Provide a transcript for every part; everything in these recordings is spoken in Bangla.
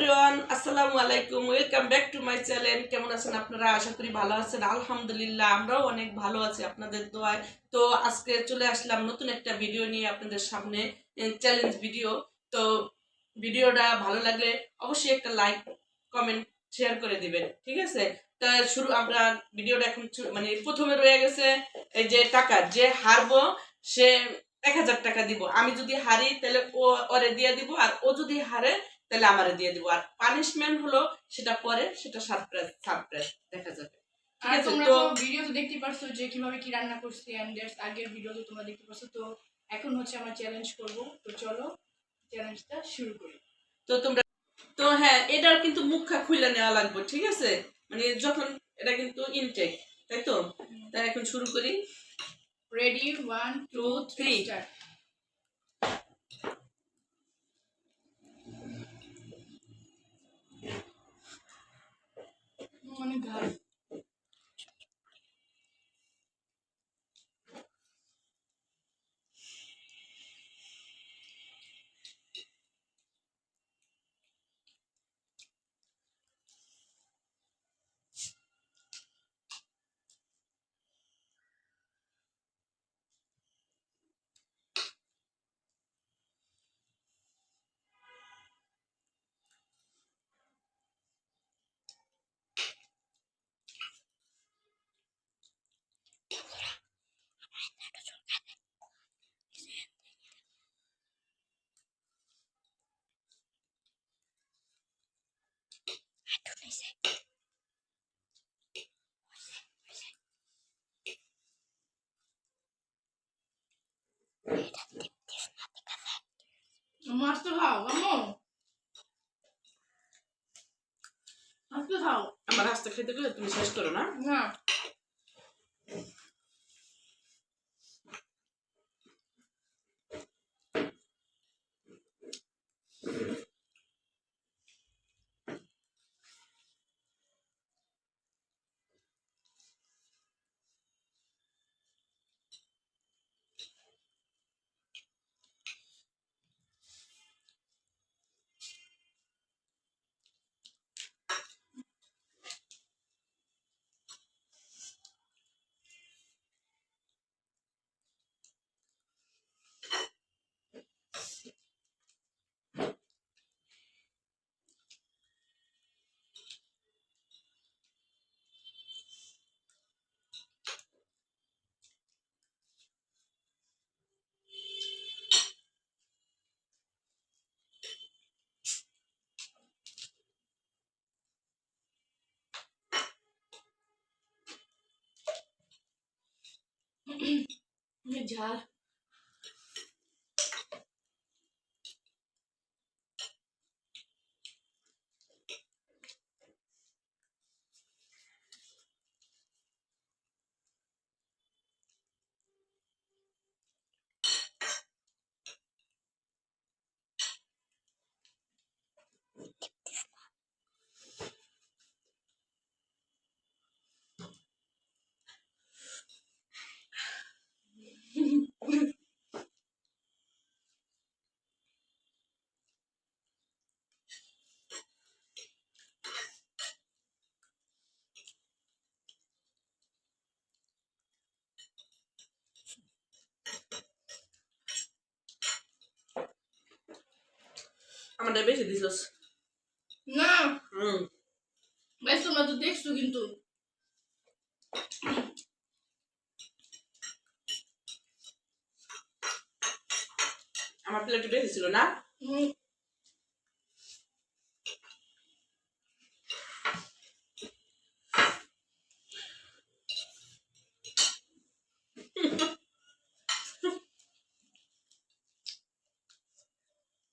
এভরিওয়ান, আসসালামু আলাইকুম। Welcome back to my channel কেমন আছেন আপনারা? আশা করি ভালো আছেন। আলহামদুলিল্লাহ, আমরাও অনেক ভালো আছি আপনাদের দোয়ায়। তো আজকে চলে আসলাম নতুন একটা ভিডিও নিয়ে আপনাদের সামনে চ্যালেঞ্জ ভিডিও তো ভিডিওটা ভালো লাগলে অবশ্যই একটা লাইক কমেন্ট শেয়ার করে দিবেন। ঠিক আছে? তা শুরু, আমরা ভিডিওটা এখন মানে প্রথমে রয়ে গেছে, এই যে টাকা। যে হারবো, সে এক হাজার টাকা দিব। আমি যদি হারি, তাহলে ও, ওরে দিয়ে দিব। আর ও যদি হারে তাহলে আমারে দিয়ে দিব। আর পানিশমেন্ট হলো সেটা পরে সেটা সারপ্রাইজ সারপ্রাইজ দেখা যাবে। ঠিক আছে তো তো ভিডিও তো দেখতে পারছ যে কীভাবে কি রান্না করছি এন্ড আগের ভিডিও তো তোমরা দেখতে পারছ তো এখন হচ্ছে আমরা চ্যালেঞ্জ করব। তো চলো চ্যালেঞ্জটা শুরু করি। তো তোমরা তো হ্যাঁ এটার কিন্তু মুখা খুলে নেওয়া লাগবে ঠিক আছে? মানে যখন এটা কিন্তু ইনটেক তাই তো? তাই এখন শুরু করি। Ready one two three three. Start ঘাড় মাছ তো খাও আম্মু মাছ তো খাও আমার হাসতে খেতে গেলে তুমি শেষ করো না না অনেক ঝাল আমারটা বেশি দিছস না। হুম। ভাই তোমরা তো দেখছ কিন্তু। আমার প্লেটে বেশি ছিল না?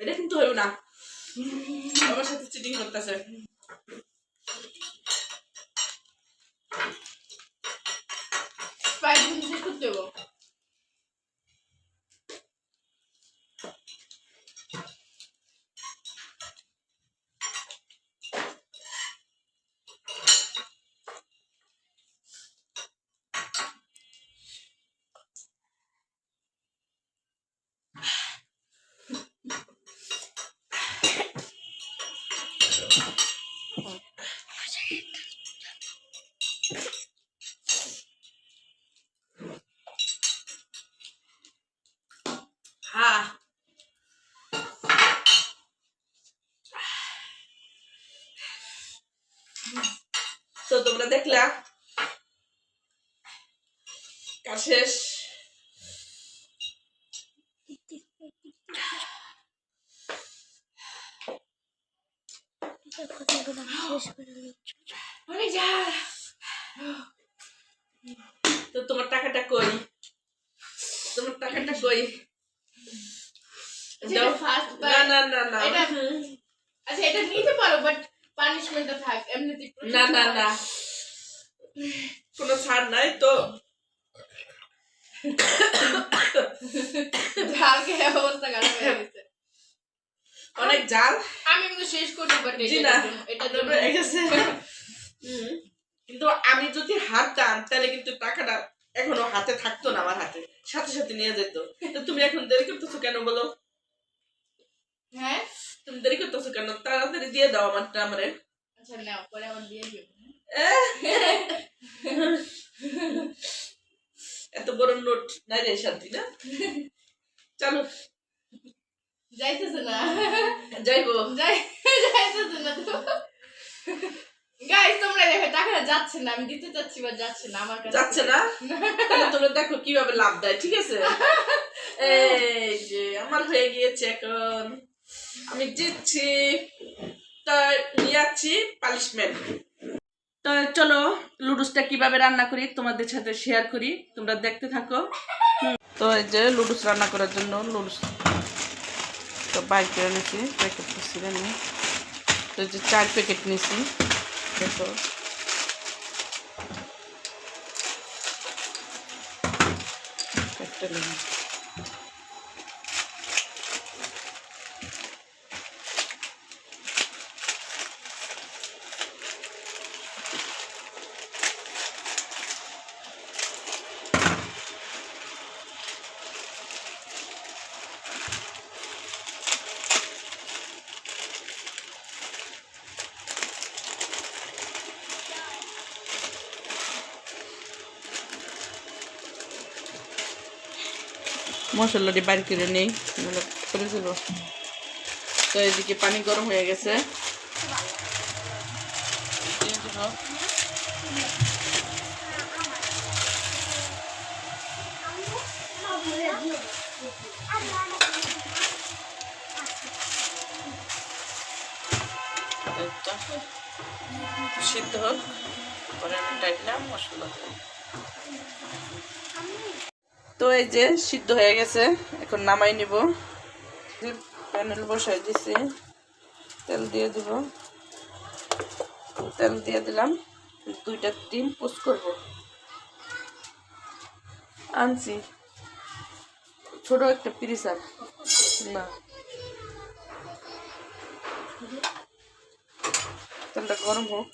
এটা কিন্তু হইব না। আমার সাথে চিটিং করতেছে। তোমরা দেখলা? কাজ শেষ? তো তোমার টাকাটা কই? তোমার টাকাটা কই? না না না না। আচ্ছা এটা নিতে পারো বাট পানিশমেন্টটা থাক এমনিতে না না না। কোনো ছাড় নাই তো। ঝাল খেয়ে অবস্থা খারাপ হয়ে গেছে। অনেক জাল আমি কিন্তু শেষ করতে পারি না এটা গেছে। কিন্তু আমি যদি হারতাম তাহলে কিন্তু টাকাটা এখনও হাতে থাকতো না আমার হাতে। সাথে সাথে নিয়ে যেত। তো তুমি এখন দেরি করতেছো কেন বলো? হ্যাঁ? তুমি দেরি করতেছো কেন? তাড়াতাড়ি দিয়ে দাও আমারটা আমারে। আচ্ছা নাও পরে আমার দিয়ে দিও এত বড় নোট নাই রে শান্তি না? চলো। যাইতেছে না। যাইবো। যাই যাইতেছে না। তো গাইস তোমরা দেখো টাকাটা যাচ্ছে না। আমি দিতে চাচ্ছি বা যাচ্ছে না আমার কাছে। যাচ্ছে না? তাহলে তোমরা দেখো কীভাবে লাভ দেয় ঠিক আছে? এই যে আমার হয়ে গিয়েছে এখন। আমি জিতছি তো নিয়ে যাচ্ছি পালিশমেন্ট তো চলো লুডুসটা কীভাবে রান্না করি তোমাদের সাথে শেয়ার করি, তোমরা দেখতে থাকো। তো এই যে লুডুস রান্না করার জন্য লুডুস তো বাইর করে নিয়েছি প্যাকেট ছিঁড়ে নিয়ে তো যে চার প্যাকেট নিয়েছি দেখো। একটা মশলাটি বাড়ি করে নেই। নাহলে করে দেবো তো এদিকে পানি গরম হয়ে গেছে। সিদ্ধ হোক। পরে আমি ডাইলাম, মশলা। তো এই যে সিদ্ধ হয়ে গেছে, এখন নামাই নিব। প্যানেল বসাই দিছি, তেল দিয়ে দিব। তেল দিয়ে দিলাম, দুইটা ডিম পোস্ট করব। আনছি। ছোট একটা পিরিস আর না। তেলটা গরম হোক।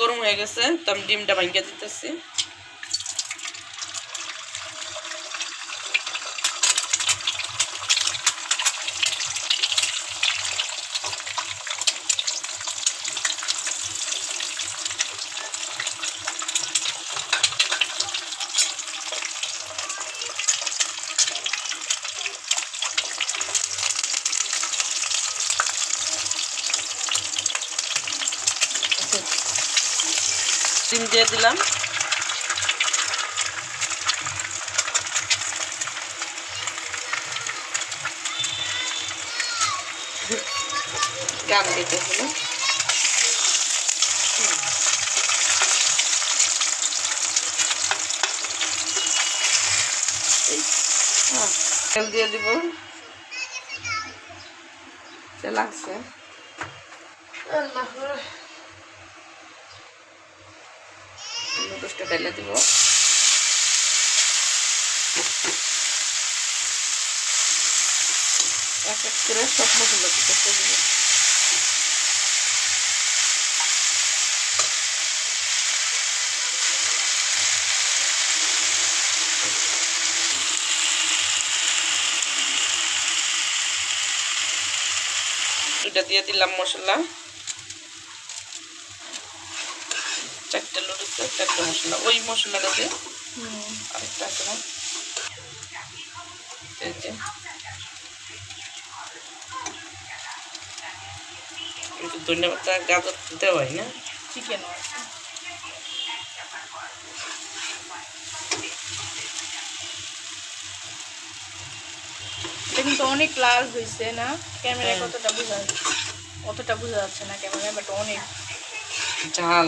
গরম হয়ে গেছে তো আমি ডিমটা ভাঙিয়ে দিতেছি। ডিম দিয়ে দিলাম। গান দিতেছিল তেল দিয়ে দিব। তেল আছে আল্লাহ। নুডলসটা ঢেলে দিব এক এক করে সব মশলা দিতে দিব দুইটা দিয়ে দিলাম মশলা চারটে মশলা ওই মশলাটা দিয়ে আরেকটা যে। কিন্তু ধন্যবাদ গাজর দেওয়াই না? চিকেন কিন্তু অনেক লাল হয়েছে না? ক্যামেরায় হ্যাঁ। কতটা বোঝা অতটা বোঝা যাচ্ছে না ক্যামেরায় বাট অনেক। ঝাল।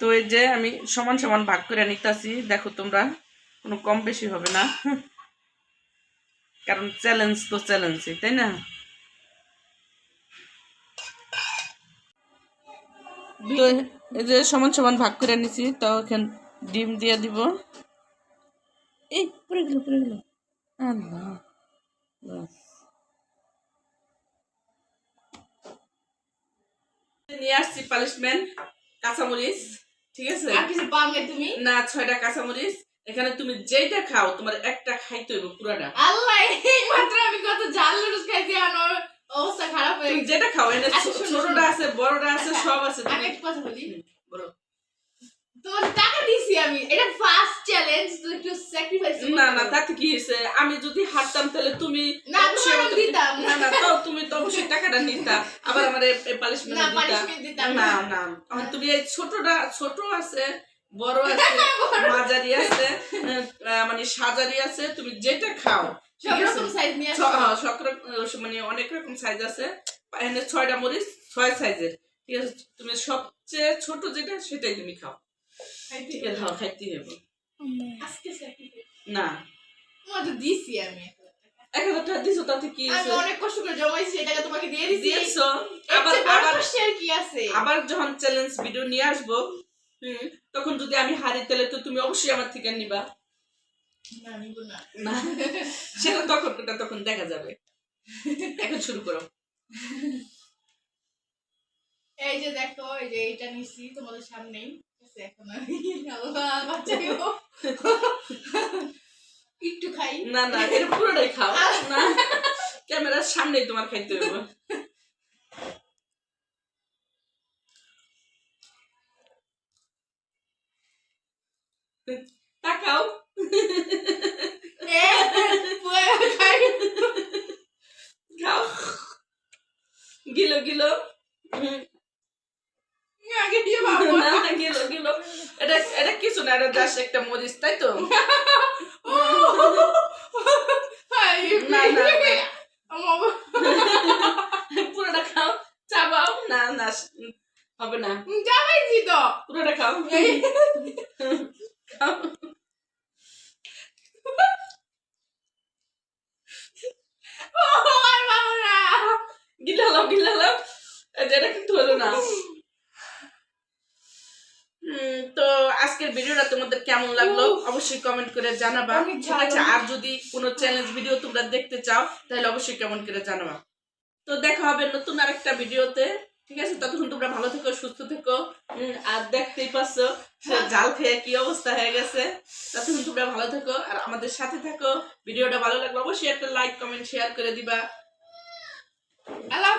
তো এই যে আমি সমান সমান ভাগ করে নিতেছি, দেখো তোমরা, কোনো কম বেশি হবে না। কারণ চ্যালেঞ্জ তো চ্যালেঞ্জই তাই না? তো এই যে সমান সমান ভাগ করে নিছি তো এখন ডিম দিয়ে দিব। এই পড়ে গেল পড়ে গেল। আল্লাহ। নিয়ে আসছি পালিশমেন্ট কাঁচামরিচ ঠিক আছে? আর কিছু তুমি? না ছয়টা কাঁচামরিচ। এখানে তুমি যেইটা খাও তোমার একটা খাইতে হইব পুরাটা। আল্লাহ এই মাত্র আমি কত জাল লুডুস খাইছি আমার অবস্থা খারাপ হয়ে তুমি যেটা খাও এনে আচ্ছা, ছোটটা আছে বড়টা আছে আচ্ছা, সব আছে আমি একটা কথা বলি। বলো। তোমার টাকা দিছি আমি। এটা ফার্স্ট চ্যালেঞ্জ তো একটু স্যাক্রিফাইস না না তাতে কি হয়েছে? আমি যদি হারতাম তাহলে তুমি না, তোমার দিতাম। না না তো তুমি তো অবশ্যই টাকাটা নিতা। আবার আমার পালিশমেন্ট না, দিতা। দিতাম না না। না আমার তুমি এই ছোটটা ছোট আছে বড় আছে মাঝারি আছে মানে সাজারি আছে তুমি যেটা খাও হ্যাঁ, মানে অনেক রকম সাইজ আছে। এখানে ছয়টা মরিচ ছয় সাইজের ঠিক আছে তুমি সবচেয়ে ছোট যেটা সেটাই তুমি খাও। ঠিক আছে হ্যাঁ, খাইতে হবে। না। দিছি আমি। এক হাজার টাকা দিছো তাতে কি আমি অনেক কষ্ট করে জমাইছি এটাকে তোমাকে দিয়ে দিছি। দিয়েছ? আবার আবার আবার শেয়ার কি আছে? আবার যখন চ্যালেঞ্জ ভিডিও নিয়ে আসব তখন যদি আমি হারি তাহলে তো তুমি অবশ্যই আমার থেকে নিবা। না সেটা তখন ওটা তখন দেখা যাবে। এখন শুরু করো। এই যে দেখো এই যে এটা নিছি তোমাদের সামনেই। এখন একটু খাই। না না এটা পুরোটাই খাও। না ক্যামেরার সামনেই তোমার খাইতে হবে এ, পুরো খাই খাও গিলো। গিলো আগে দিয়ে ভাবো। না গিলো গিলো। এটা এটা কিছু না এটা জাস্ট একটা মরিচ তাই তো? না, না, না। পুরোটা খাও। চাবাও না না হবে না। জামাইছি তো। পুরোটা খাও। অবশ্যই কমেন্ট করে জানাবা। ঠিক আছে? আর যদি কোনো চ্যালেঞ্জ ভিডিও তোমরা দেখতে চাও তাহলে অবশ্যই কমেন্ট করে জানাবা। তো দেখা হবে নতুন আরেকটা ভিডিওতে ঠিক আছে? ততক্ষণ তোমরা ভালো থেকো সুস্থ থেকো। আর দেখতেই পাচ্ছ জাল খেয়ে কি অবস্থা হয়ে গেছে। ততক্ষণ তোমরা ভালো থেকো আর আমাদের সাথে থাকো। ভিডিওটা ভালো লাগলে অবশ্যই একটা লাইক কমেন্ট শেয়ার করে দিবা। আল্লাহ